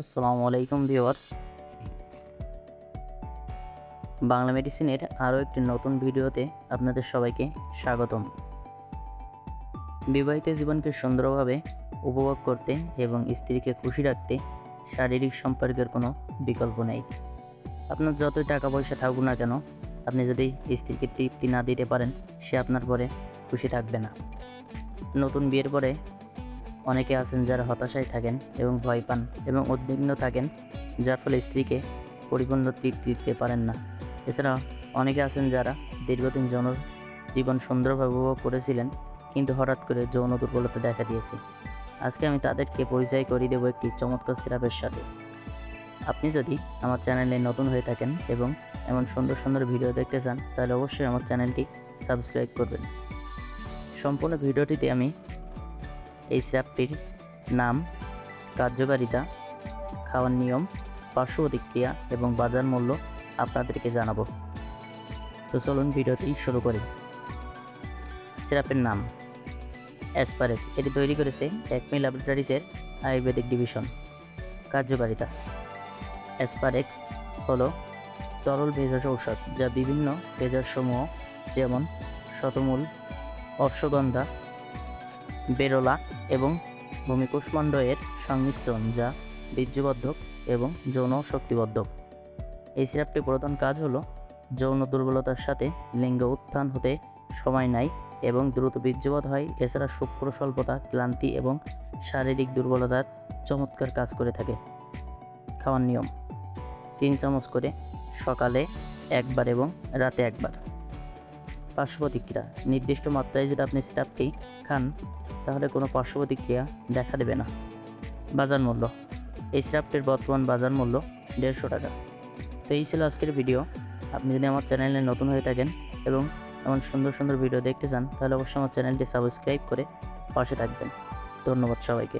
আসসালামু আলাইকুম ভিউয়ার্স। বাংলা মেডিসিনের আরও একটি নতুন ভিডিওতে আপনাদের সবাইকে স্বাগতম। বিবাহিত জীবনকে সুন্দরভাবে উপভোগ করতে এবং স্ত্রীকে খুশি রাখতে শারীরিক সম্পর্কের কোনো বিকল্প নেই। আপনার যতই টাকা পয়সা থাকুক না কেন, আপনি যদি স্ত্রীকে তৃপ্তি না দিতে পারেন, সে আপনার পরে খুশি থাকবে না। নতুন বিয়ের পরে অনেকে আছেন যারা হতাশায় থাকেন এবং ভয় পান এবং উদ্বিগ্ন থাকেন, যার ফলে স্ত্রীকে পরিপূর্ণ তৃপ্তি দিতে পারেন না। এছাড়া অনেকে আছেন যারা দীর্ঘদিন যৌন জীবন সুন্দরভাবে উপভোগ করেছিলেন, কিন্তু হঠাৎ করে যৌন দুর্বলতা দেখা দিয়েছে। আজকে আমি তাদেরকে পরিচয় করিয়ে দেবো একটি চমৎকার সিরাপের সাথে আপনি যদি আমার চ্যানেলে নতুন হয়ে থাকেন এবং এমন সুন্দর সুন্দর ভিডিও দেখতে চান, তাহলে অবশ্যই আমার চ্যানেলটি সাবস্ক্রাইব করবেন। সম্পূর্ণ ভিডিওটিতে আমি এই সিরাপটির নাম কার্যকারিতা, খাওয়ার নিয়ম, পার্শ্ব প্রতিক্রিয়া এবং বাজার মূল্য আপনাদেরকে জানাব। তো চলুন ভিডিওটি শুরু করি। সিরাপের নাম, অ্যাসপারেক্স। এটি তৈরি করেছে একমি ল্যাবরেটরিজের আয়ুর্বেদিক ডিভিশন। কার্যকারিতা, অ্যাসপারেক্স হল তরল ভেষজ ঔষধ যা বিভিন্ন ভেষজসমূহ, যেমন শতমূল, অশ্বগন্ধা বেরোলা এবং ভূমিকুষ্মাণ্ড সংমিশ্রণ যা বীর্যবর্ধক এবং যৌন শক্তিবর্ধক। এই সিরাপটির প্রধান কাজ হলো যৌন দুর্বলতার সাথে লিঙ্গ উত্থান হতে সময় নেয় এবং দ্রুত বীর্যবোধ হয়। এছাড়া শুক্র স্বল্পতা, ক্লান্তি এবং শারীরিক দুর্বলতার চমৎকার কাজ করে থাকে। খাওয়ার নিয়ম, তিন চামচ করে সকালে একবার এবং রাতে একবার। পার্শ্ব প্রতিক্রিয়া নির্দিষ্ট মাত্রায় যদি আপনি সিরাপটি খান, তাহলে কোনো পার্শ্ব প্রতিক্রিয়া দেখা দেবে না। বাজার মূল্য। এই সিরাপটির বর্তমান বাজার মূল্য দেড়শো টাকা। তো এই ছিল আজকের ভিডিও। আপনি যদি আমার চ্যানেলে নতুন হয়ে থাকেন এবং এমন সুন্দর সুন্দর ভিডিও দেখতে চান, তাহলে অবশ্যই আমার চ্যানেলটি সাবস্ক্রাইব করে পাশে থাকবেন। ধন্যবাদ সবাইকে।